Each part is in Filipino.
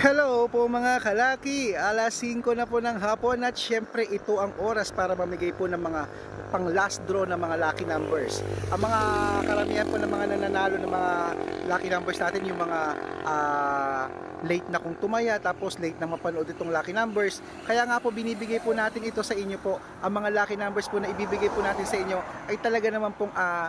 Hello po mga kalaki, alas 5 na po ng hapon at syempre ito ang oras para mamigay po ng mga pang last draw ng mga lucky numbers. Ang mga karamihan po ng mga nananalo ng mga lucky numbers natin yung mga ah, late na kung tumaya tapos late na mapanood itong lucky numbers. Kaya nga po binibigay po natin ito sa inyo po. Ang mga lucky numbers po na ibibigay po natin sa inyo ay talaga naman pong ah,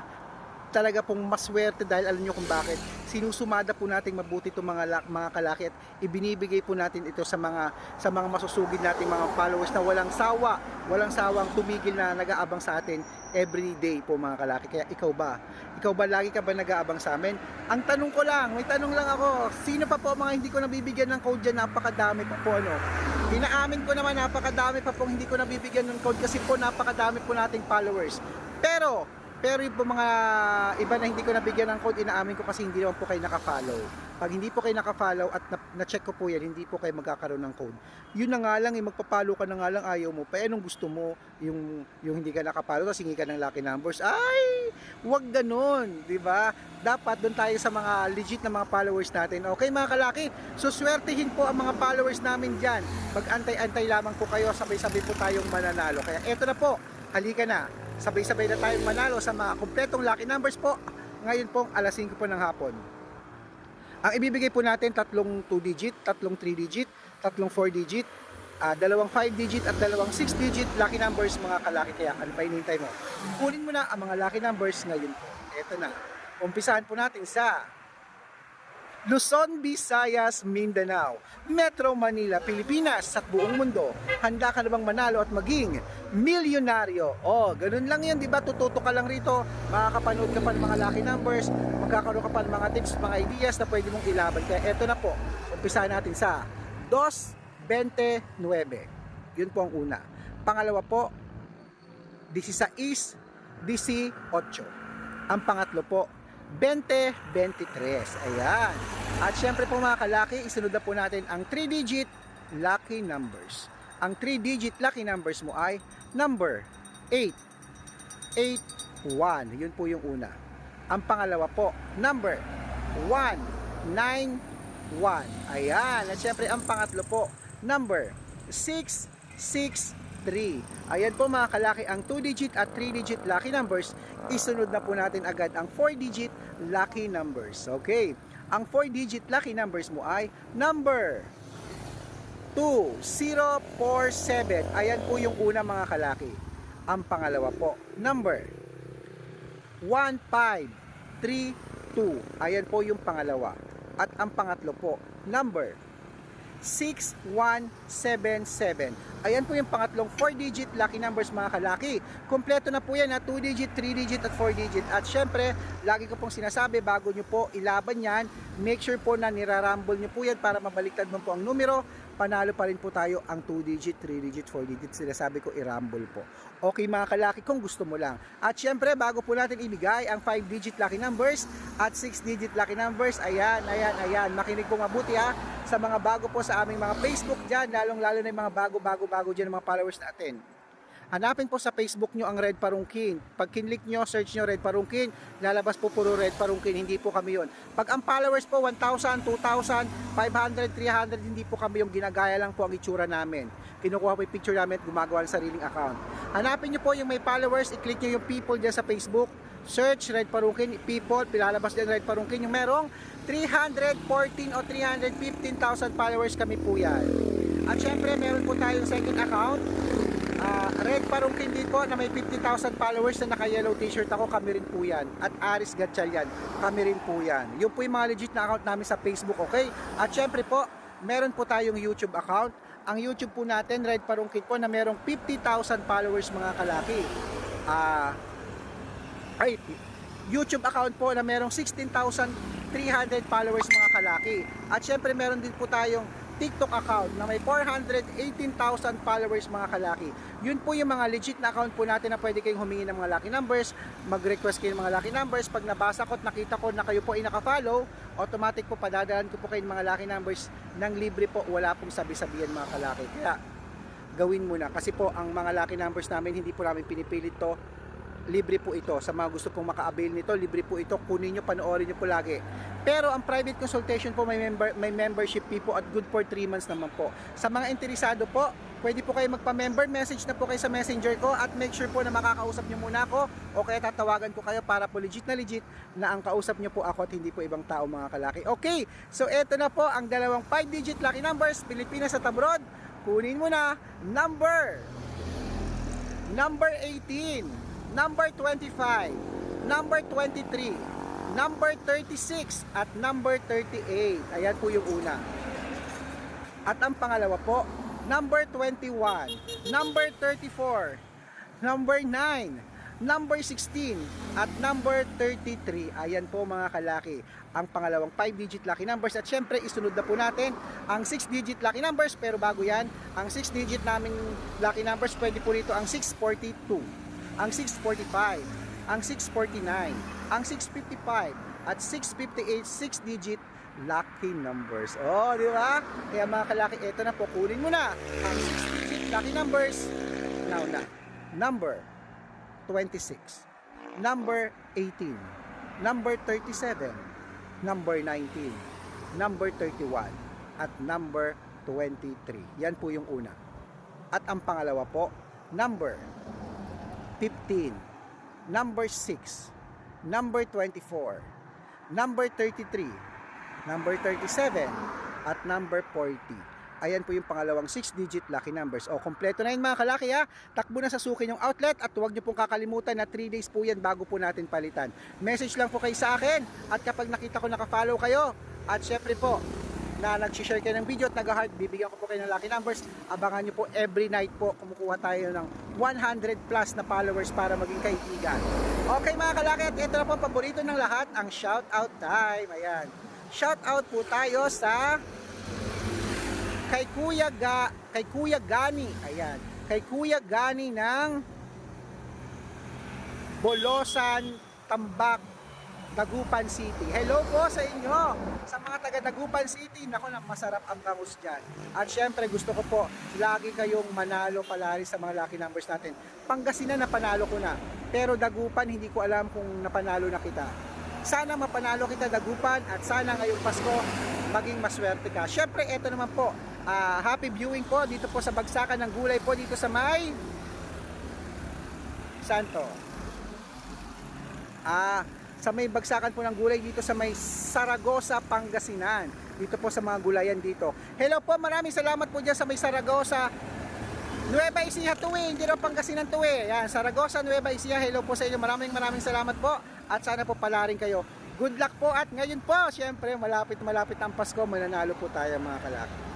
talaga pong maswerte dahil alam nyo kung bakit sinusumada po nating mabuti itong mga mga kalaki at ibinibigay po natin ito sa mga sa mga masusugid nating mga followers na walang sawa walang sawang tumigil na nag-aabang sa atin every day po mga kalaki. Kaya ikaw ba? Ikaw ba lagi ka ba nag-aabang sa amin? Ang tanong ko lang may tanong lang ako sino pa po mga hindi ko nabibigyan ng code dyan? Napakadami pa po ano? Inaamin ko naman napakadami pa po hindi ko nabibigyan ng code kasi po napakadami po nating followers. Pero pero yung mga iba na hindi ko nabigyan ng code, inaamin ko kasi hindi naman po kayo naka-follow. Pag hindi po kayo naka-follow at na- na-check ko po yan, hindi po kayo magkakaroon ng code. Yun na nga lang, eh, magpa-follow ka na nga lang, ayaw mo. Pa, anong gusto mo? Yung, yung hindi ka naka-follow, tapos hingi ka ng lucky numbers. Ay, wag ganun, di ba? Dapat doon tayo sa mga legit na mga followers natin. Okay mga kalaki, so swertihin po ang mga followers namin dyan. Mag-antay-antay lamang po kayo, sabay-sabay po tayong mananalo. Kaya eto na po, halika na sabay-sabay na tayong manalo sa mga kumpletong lucky numbers po ngayon pong alas 5 po ng hapon. Ang ibibigay po natin tatlong 2 digit, tatlong 3 digit, tatlong 4 digit, ah, dalawang 5 digit at dalawang 6 digit lucky numbers mga kalaki kaya ano pa hinihintay mo? Kunin mo na ang mga lucky numbers ngayon po. Ito na. Umpisahan po natin sa Luzon, Visayas, Mindanao, Metro Manila, Pilipinas at buong mundo. Handa ka na bang manalo at maging milyonaryo? Oh, ganun lang yan, di ba? Tututo ka lang rito, makakapanood ka pa ng mga lucky numbers, magkakaroon ka pa ng mga tips, mga ideas na pwede mong ilaban. Kaya eto na po, umpisahan natin sa 2.29. Yun po ang una. Pangalawa po, 16, 18. Ang pangatlo po, 2023. Ayan. At syempre po mga kalaki, isunod na po natin ang 3-digit lucky numbers. Ang 3-digit lucky numbers mo ay number 8, 8, 1. Yun po yung una. Ang pangalawa po, number 1, 9, 1. Ayan. At syempre ang pangatlo po, number 6, 6, 3. Ayan po mga kalaki, ang 2-digit at 3-digit lucky numbers, isunod na po natin agad ang 4-digit lucky numbers. Okay, ang 4-digit lucky numbers mo ay number 2047. Ayan po yung una mga kalaki. Ang pangalawa po, number 1532. Ayan po yung pangalawa. At ang pangatlo po, number 6177. Ayan po yung pangatlong 4-digit lucky numbers mga kalaki. Kompleto na po yan na 2-digit, 3-digit at 4-digit. At syempre, lagi ko pong sinasabi bago nyo po ilaban yan, make sure po na nirarumble nyo po yan para mabaliktad mo po ang numero. Panalo pa rin po tayo ang 2-digit, 3-digit, 4-digit. Sinasabi ko i-rumble po. Okay mga kalaki kung gusto mo lang. At syempre, bago po natin ibigay ang 5-digit lucky numbers at 6-digit lucky numbers, ayan, ayan, ayan. Makinig po mabuti ha sa mga bago po sa aming mga Facebook dyan, lalong-lalo na yung mga bago-bago-bago dyan ng mga followers natin. Hanapin po sa Facebook nyo ang Red Parungkin. Pag kinlik nyo, search nyo Red Parungkin, lalabas po puro Red Parungkin, hindi po kami yon. Pag ang followers po 1,000, 2,000, 500, 300, hindi po kami yung ginagaya lang po ang itsura namin. Kinukuha po yung picture namin at gumagawa ng sariling account. Hanapin nyo po yung may followers, i-click nyo yung people dyan sa Facebook, search Red Parungkin, people, pilalabas din Red Parungkin, yung merong 314 o 315,000 followers kami po yan. At syempre, meron po tayong second account, Ah, Red Parungkin din po na may 50,000 followers na naka-yellow t-shirt ako, kami rin po yan. At Aris Gatchalian, kami rin po yan. Yun po yung mga legit na account namin sa Facebook, okay? At syempre po, meron po tayong YouTube account. Ang YouTube po natin, Red Parungkin po, na merong 50,000 followers mga kalaki. Ah, ay, YouTube account po na merong 16,300 followers mga kalaki. At syempre meron din po tayong TikTok account na may 418,000 followers mga kalaki. Yun po yung mga legit na account po natin na pwede kayong humingi ng mga lucky numbers, mag-request kayo ng mga lucky numbers. Pag nabasa ko at nakita ko na kayo po ay naka-follow, automatic po padadalan ko po kayo ng mga lucky numbers ng libre po. Wala pong sabi-sabihan mga kalaki. Kaya gawin mo na. Kasi po ang mga lucky numbers namin, hindi po namin pinipilit to libre po ito. Sa mga gusto pong maka-avail nito, libre po ito. Kunin nyo, panoorin nyo po lagi. Pero ang private consultation po may, member, may membership fee po at good for 3 months naman po. Sa mga interesado po, pwede po kayo magpa-member, message na po kayo sa messenger ko at make sure po na makakausap nyo muna ako o kaya tatawagan ko kayo para po legit na legit na ang kausap nyo po ako at hindi po ibang tao mga kalaki. Okay, so eto na po ang dalawang 5-digit lucky numbers, Pilipinas at abroad. Kunin mo na, number number 18, number 25, number 23, number 36, at number 38. Ayan po yung una. At ang pangalawa po, number 21, number 34, number 9, number 16, at number 33. Ayan po mga kalaki, ang pangalawang 5-digit lucky numbers. At syempre, isunod na po natin ang 6-digit lucky numbers. Pero bago yan, ang 6-digit naming lucky numbers, pwede po rito ang 642, ang 645, ang 649, ang 655, at 658 6-digit lucky numbers. Oh, di ba? Kaya mga kalaki, eto na po, kunin mo na ang 6-digit lucky numbers. Now na, number 26, number 18, number 37, number 19, number 31, at number 23. Yan po yung una. At ang pangalawa po, number 15, number 6, number 24, number 33, number 37, at number 40. Ayan po yung pangalawang 6-digit lucky numbers. O, kompleto na yun mga kalaki ha. Takbo na sa suki yung outlet at huwag nyo pong kakalimutan na 3 days po yan bago po natin palitan. Message lang po kayo sa akin at kapag nakita ko nakafollow kayo at syempre po na nag-share kayo ng video at nag-heart, bibigyan ko po kayo ng lucky numbers. Abangan nyo po every night po kumukuha tayo ng 100 plus na followers para maging kaibigan. Okay mga kalaki at ito na po paborito ng lahat, ang shout out time. Ayan. Shout out po tayo sa kay Kuya Ga, kay Kuya Gani. Ayan. Kay Kuya Gani ng Bolosan, Tambak, Dagupan City. Hello po sa inyo. Sa mga taga Dagupan City, nako na masarap ang bangus dyan. At syempre gusto ko po, lagi kayong manalo palari sa mga lucky numbers natin. Pangasinan na panalo ko na. Pero Dagupan, hindi ko alam kung napanalo na kita. Sana mapanalo kita Dagupan at sana ngayong Pasko maging maswerte ka. Syempre, eto naman po, ah, happy viewing po dito po sa Bagsakan ng Gulay po dito sa may Santo. Ah, sa may bagsakan po ng gulay dito sa may Saragosa, Pangasinan. Dito po sa mga gulayan dito. Hello po, maraming salamat po dyan sa may Saragosa. Nueva Ecija eh, hindi raw Pangasinan eh. Yan, Saragosa, Nueva Ecija. Hello po sa inyo. Maraming maraming salamat po. At sana po palarin kayo. Good luck po at ngayon po, syempre malapit malapit ang Pasko, mananalo po tayo mga kalaki.